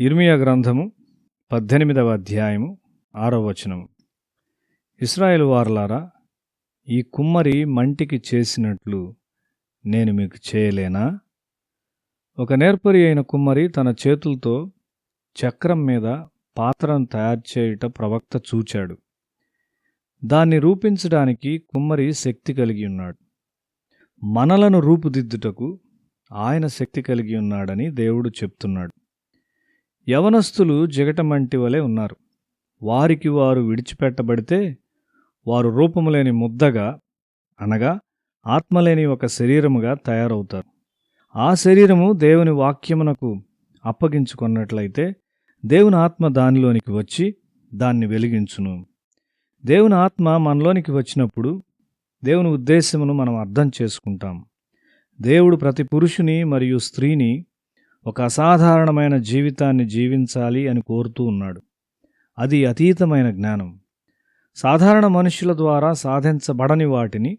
ఇర్మియా గ్రంథము పద్దెనిమిదవ అధ్యాయము ఆరవ వచనము. ఇస్రాయేల్ వారలారా ఈ కుమ్మరి మంటికి చేసినట్లు నేను మీకు చేయలేనా? ఒక నేర్పరి అయిన కుమ్మరి తన చేతులతో చక్రం మీద పాత్రను తయారు చేయుట ప్రవక్త చూచాడు. దాన్ని రూపించడానికి కుమ్మరి శక్తి కలిగి ఉన్నాడు. మనలను రూపుదిద్దుటకు ఆయన శక్తి కలిగి ఉన్నాడని దేవుడు చెప్తున్నాడు. యవనస్తులు జిగటమంటి వలె ఉన్నారు. వారికి వారు విడిచిపెట్టబడితే వారు రూపములేని ముద్దగా అనగా ఆత్మలేని ఒక శరీరముగా తయారవుతారు. ఆ శరీరము దేవుని వాక్యమునకు అప్పగించుకున్నట్లయితే దేవుని ఆత్మ దానిలోనికి వచ్చి దాన్ని వెలిగించును. దేవుని ఆత్మ మనలోనికి వచ్చినప్పుడు దేవుని ఉద్దేశమును మనం అర్థం చేసుకుంటాం. దేవుడు ప్రతి పురుషుని మరియు స్త్రీని ఒక అసాధారణమైన జీవితాన్ని జీవించాలి అని కోరుతూ ఉన్నాడు. అది అతీతమైన జ్ఞానం. సాధారణ మనుషుల ద్వారా సాధించబడని వాటిని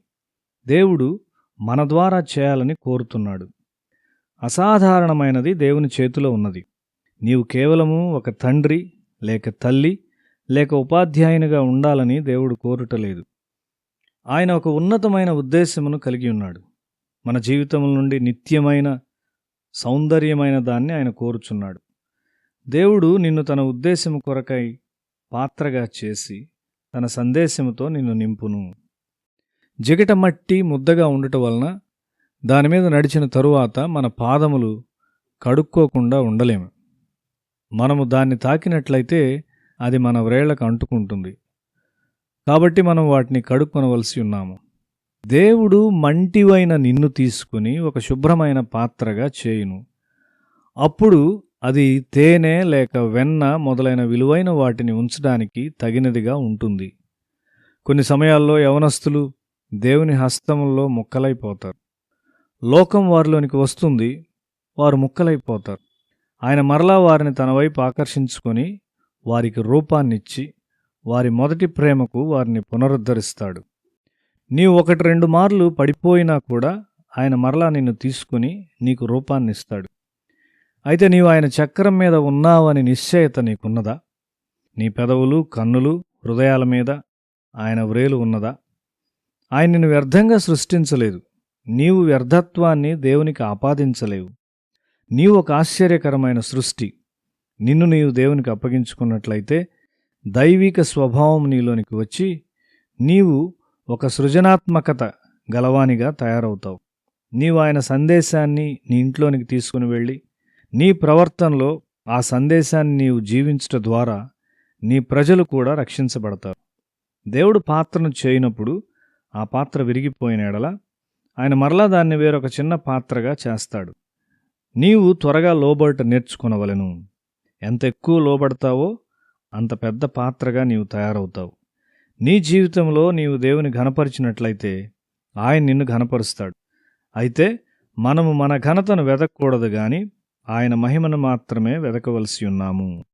దేవుడు మన ద్వారా చేయాలని కోరుతున్నాడు. అసాధారణమైనది దేవుని చేతిలో ఉన్నది. నీవు కేవలము ఒక తండ్రి లేక తల్లి లేక ఉపాధ్యాయునిగా ఉండాలని దేవుడు కోరుటలేదు. ఆయన ఒక ఉన్నతమైన ఉద్దేశమును కలిగి ఉన్నాడు. మన జీవితం నుండి నిత్యమైన సౌందర్యమైన దాన్ని ఆయన కోరుచున్నాడు. దేవుడు నిన్ను తన ఉద్దేశము కొరకై పాత్రగా చేసి తన సందేశముతో నిన్ను నింపును. జిగట మట్టి ముద్దగా ఉండటం వలన దాని మీద నడిచిన తరువాత మన పాదములు కడుక్కోకుండా ఉండలేము. మనము దాన్ని తాకినట్లయితే అది మన వ్రేళ్ళకు అంటుకుంటుంది. కాబట్టి మనం వాటిని కడుక్కొనవలసి ఉన్నాము. దేవుడు మంటివైన నిన్ను తీసుకుని ఒక శుభ్రమైన పాత్రగా చేయును. అప్పుడు అది తేనె లేక వెన్న మొదలైన విలువైన వాటిని ఉంచడానికి తగినదిగా ఉంటుంది. కొన్ని సమయాల్లో యవనస్తులు దేవుని హస్తముల్లో ముక్కలైపోతారు. లోకం వారిలోనికి వస్తుంది వారు ముక్కలైపోతారు. ఆయన మరలా వారిని తన వైపు ఆకర్షించుకొని వారికి రూపాన్నిచ్చి వారి మొదటి ప్రేమకు వారిని పునరుద్ధరిస్తాడు. నీవు ఒకటి రెండు మార్లు పడిపోయినా కూడా ఆయన మరలా నిన్ను తీసుకుని నీకు రూపాన్ని ఇస్తాడు అయితే నీవు ఆయన చక్రం మీద ఉన్నావని నిశ్చయత నీకున్నదా? నీ పెదవులు కన్నులు హృదయాల మీద ఆయన వ్రేలు ఉన్నదా? ఆయన నిన్ను వ్యర్థంగా సృష్టించలేదు. నీవు వ్యర్థత్వాన్ని దేవునికి ఆపాదించలేవు. నీవు ఒక ఆశ్చర్యకరమైన సృష్టి. నిన్ను నీవు దేవునికి అప్పగించుకున్నట్లయితే దైవిక స్వభావం నీలోనికి వచ్చి నీవు ఒక సృజనాత్మకత గలవానిగా తయారవుతావు. నీవు ఆయన సందేశాన్ని నీ ఇంట్లోనికి తీసుకుని వెళ్ళి నీ ప్రవర్తనలో ఆ సందేశాన్ని నీవు జీవించట ద్వారా నీ ప్రజలు కూడా రక్షించబడతారు. దేవుడు పాత్రను చేయనప్పుడు ఆ పాత్ర విరిగిపోయిన ఎడల ఆయన మరలా దాన్ని వేరొక చిన్న పాత్రగా చేస్తాడు. నీవు త్వరగా లోబడట నేర్చుకునవలెను. ఎంత ఎక్కువ లోబడతావో అంత పెద్ద పాత్రగా నీవు తయారవుతావు. నీ జీవితంలో నీవు దేవుని ఘనపరిచినట్లయితే ఆయన నిన్ను ఘనపరుస్తాడు. అయితే మనము మన ఘనతను వెతకూడదు గాని ఆయన మహిమను మాత్రమే వెదకవలసి ఉన్నాము.